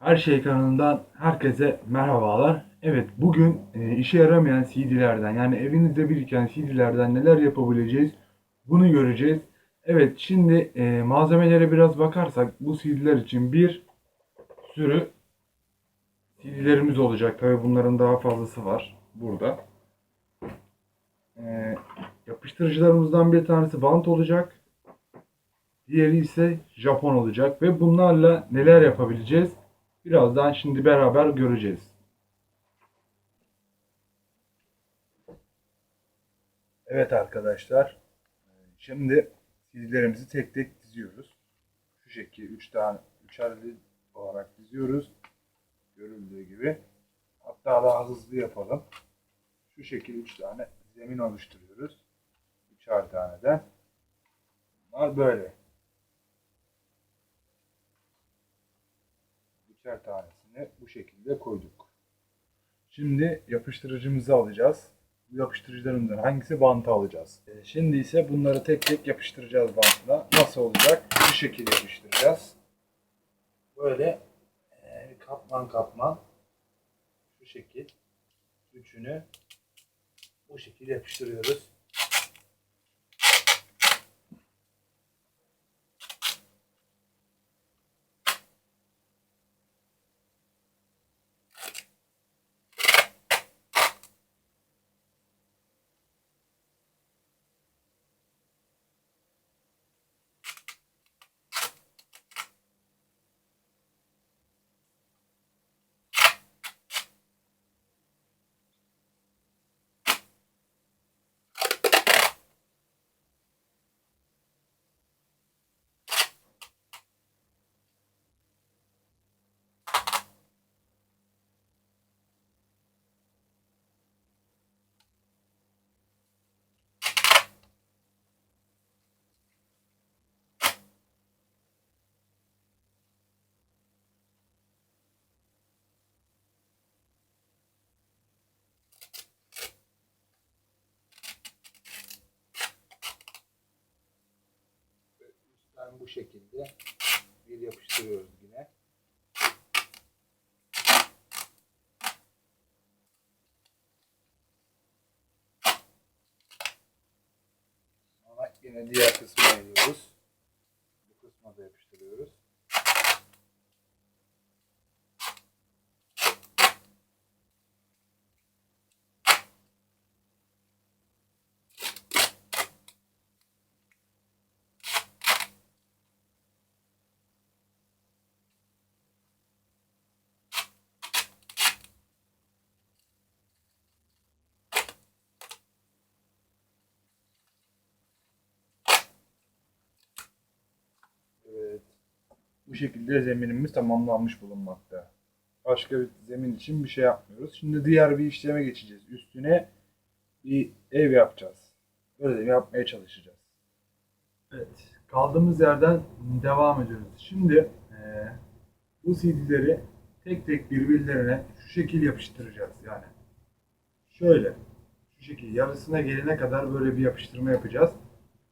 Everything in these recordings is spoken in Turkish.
Her şey kanalından herkese merhabalar. Evet bugün e, işe yaramayan CD'lerden yani evinizde biriken CD'lerden neler yapabileceğiz bunu göreceğiz. Evet şimdi e, malzemelere biraz bakarsak bu CD'ler için bir sürü CD'lerimiz olacak. Tabi bunların daha fazlası var burada. E, yapıştırıcılarımızdan bir tanesi bant olacak. Diğeri ise Japon olacak ve bunlarla neler yapabileceğiz? Birazdan şimdi beraber göreceğiz. Evet arkadaşlar. Şimdi CD'lerimizi tek tek diziyoruz. Şu şekilde 3 tane üçerli olarak diziyoruz. Görüldüğü gibi. Hatta daha hızlı yapalım. Şu şekilde 3 tane zemin oluşturuyoruz. Üçer tane de. Bunlar böyle. Üçer tanesini bu şekilde koyduk. Şimdi yapıştırıcımızı alacağız. Bu yapıştırıcılarımızdan hangisi bantı alacağız. Ee, Şimdi ise bunları tek tek yapıştıracağız bantla. Nasıl olacak? Bu şekilde yapıştıracağız. Böyle e, katman katman şu şekil üçünü bu şekilde yapıştırıyoruz. Bu şekilde bir yapıştırıyoruz yine. Sonra yine diğer kısmına geliyoruz. Bu kısma da yapıştırıyoruz. Evet. Bu şekilde zeminimiz tamamlanmış bulunmakta. Başka bir zemin için bir şey yapmıyoruz. Şimdi diğer bir işleme geçeceğiz. Üstüne bir ev yapacağız. Böyle de yapmaya çalışacağız. Evet. Kaldığımız yerden devam ediyoruz. Şimdi eee, bu CD'leri tek tek birbirlerine şu şekil yapıştıracağız. Yani şöyle şu şekil yarısına gelene kadar böyle bir yapıştırma yapacağız.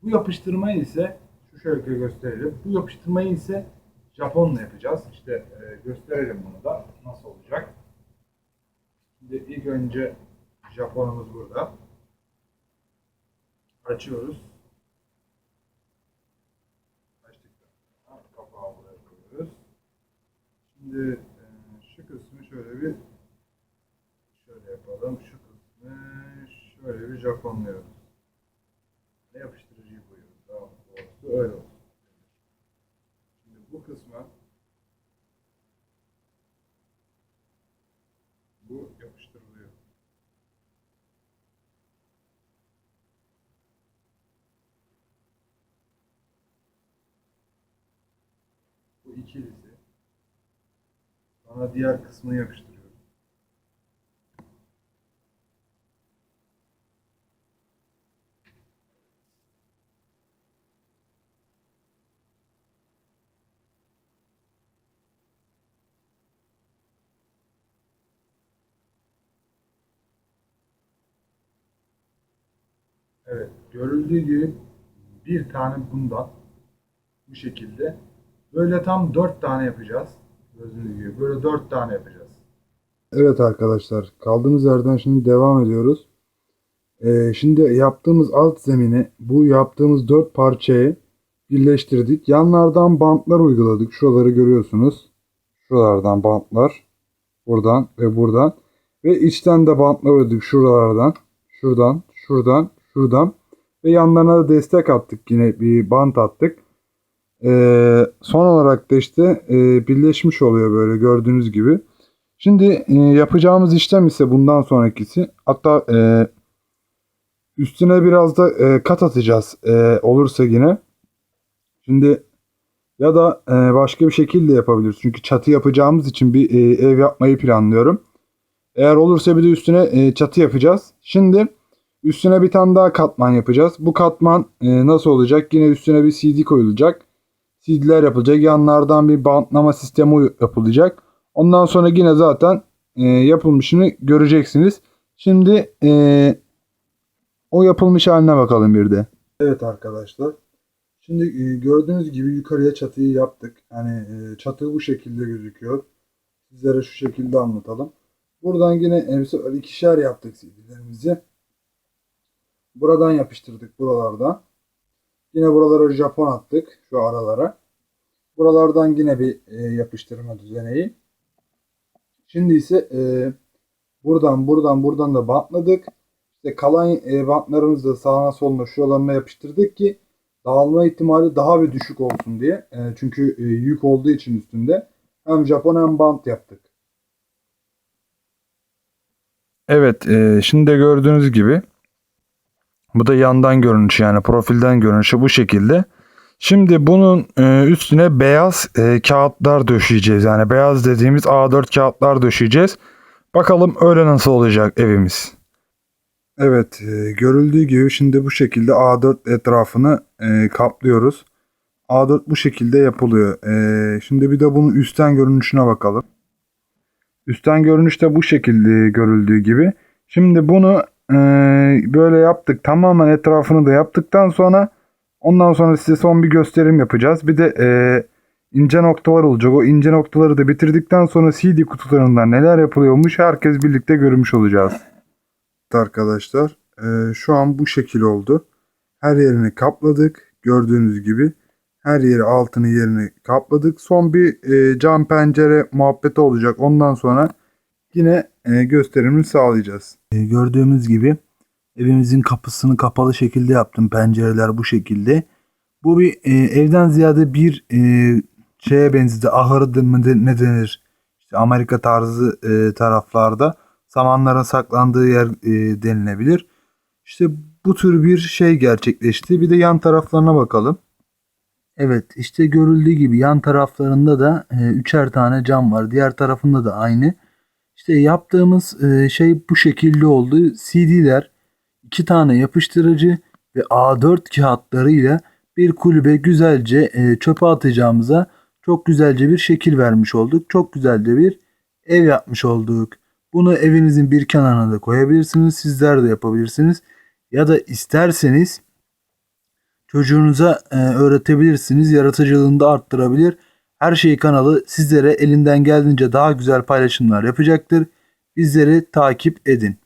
Bu yapıştırmayı ise şu şöyle gösterelim. Bu yapıştırmayı ise Japonla yapacağız. İşte e, gösterelim bunu da nasıl olacak. Şimdi ilk önce Japonumuz burada. Açıyoruz. Açtıktan sonra kapağı buraya koyuyoruz. Şimdi e, şu kısmı şöyle bir şöyle yapalım. Şu kısmı şöyle bir Japonluyoruz. Ne yapıştırıcıyı koyuyoruz. Daha doğrusu öyle olsun. Şimdi bu kısma bu yapıştırılıyor. Bu ikilisi. Sonra diğer kısmını yapıştırıyoruz. Evet, görüldüğü gibi bir tane bundan bu şekilde. Böyle tam dört tane yapacağız. Gördüğünüz gibi böyle dört tane yapacağız. Evet arkadaşlar kaldığımız yerden şimdi devam ediyoruz. Ee, şimdi yaptığımız alt zemini bu yaptığımız dört parçayı birleştirdik. Yanlardan bantlar uyguladık. Şuraları görüyorsunuz. Şuralardan bantlar. Buradan ve buradan. Ve içten de bantlar uyguladık. Şuralardan. Şuradan. Şuradan. Şuradan. Ve yanlarına da destek attık. Yine bir bant attık. Ee, son olarak da işte e, birleşmiş oluyor böyle gördüğünüz gibi. Şimdi e, yapacağımız işlem ise bundan sonrakisi. Hatta e, üstüne biraz da e, kat atacağız e, olursa yine. Şimdi ya da e, başka bir şekilde yapabiliriz. Çünkü çatı yapacağımız için bir e, ev yapmayı planlıyorum. Eğer olursa bir de üstüne e, çatı yapacağız. Şimdi üstüne bir tane daha katman yapacağız. Bu katman e, nasıl olacak? Yine üstüne bir CD koyulacak. CD'ler yapılacak. Yanlardan bir bantlama sistemi yapılacak. Ondan sonra yine zaten e, yapılmışını göreceksiniz. Şimdi e, o yapılmış haline bakalım bir de. Evet arkadaşlar. Şimdi e, gördüğünüz gibi yukarıya çatıyı yaptık. Yani e, çatı bu şekilde gözüküyor. Sizlere şu şekilde anlatalım. Buradan yine ikişer yaptık CD'lerimizi. Buradan yapıştırdık buralardan. Yine buralara Japon attık şu aralara. Buralardan yine bir e, yapıştırma düzeneği. Şimdi ise e, buradan buradan buradan da bantladık. İşte kalan e, bantlarımızı da sağına soluna şuralarına yapıştırdık ki dağılma ihtimali daha bir düşük olsun diye. E, çünkü e, yük olduğu için üstünde hem Japon hem bant yaptık. Evet, e, şimdi de gördüğünüz gibi bu da yandan görünüşü yani profilden görünüşü bu şekilde. Şimdi bunun e, üstüne beyaz e, kağıtlar döşeyeceğiz. Yani beyaz dediğimiz A4 kağıtlar döşeyeceğiz. Bakalım öyle nasıl olacak evimiz. Evet, e, görüldüğü gibi şimdi bu şekilde A4 etrafını kaplıyoruz. A4 bu şekilde yapılıyor. Şimdi bir de bunun üstten görünüşüne bakalım. Üstten görünüşte bu şekilde görüldüğü gibi. Şimdi bunu e, böyle yaptık. Tamamen etrafını da yaptıktan sonra ondan sonra size son bir gösterim yapacağız. Bir de e, ince noktalar olacak. O ince noktaları da bitirdikten sonra CD kutularından neler yapılıyormuş herkes birlikte görmüş olacağız. Arkadaşlar e, şu an bu şekil oldu. Her yerini kapladık. Gördüğünüz gibi her yeri altını yerini kapladık. Son bir e, cam pencere muhabbeti olacak. Ondan sonra yine gösterimini sağlayacağız. E, gördüğümüz gibi evimizin kapısını kapalı şekilde yaptım. Pencereler bu şekilde. Bu bir e, evden ziyade bir e, şeye benzedi. Ahırı ne denir? İşte Amerika tarzı e, taraflarda samanların saklandığı yer e, denilebilir. İşte bu tür bir şey gerçekleşti. Bir de yan taraflarına bakalım. Evet işte görüldüğü gibi yan taraflarında da e, üçer tane cam var. Diğer tarafında da aynı. İşte yaptığımız e, şey bu şekilde oldu. CD'ler, iki tane yapıştırıcı ve A4 kağıtlarıyla bir kulübe güzelce e, çöpe atacağımıza çok güzelce bir şekil vermiş olduk. Çok güzelce bir ev yapmış olduk. Bunu evinizin bir kenarına da koyabilirsiniz. Sizler de yapabilirsiniz. Ya da isterseniz çocuğunuza e, öğretebilirsiniz. Yaratıcılığını da arttırabilir. Her şey kanalı sizlere elinden geldiğince daha güzel paylaşımlar yapacaktır. Bizleri takip edin.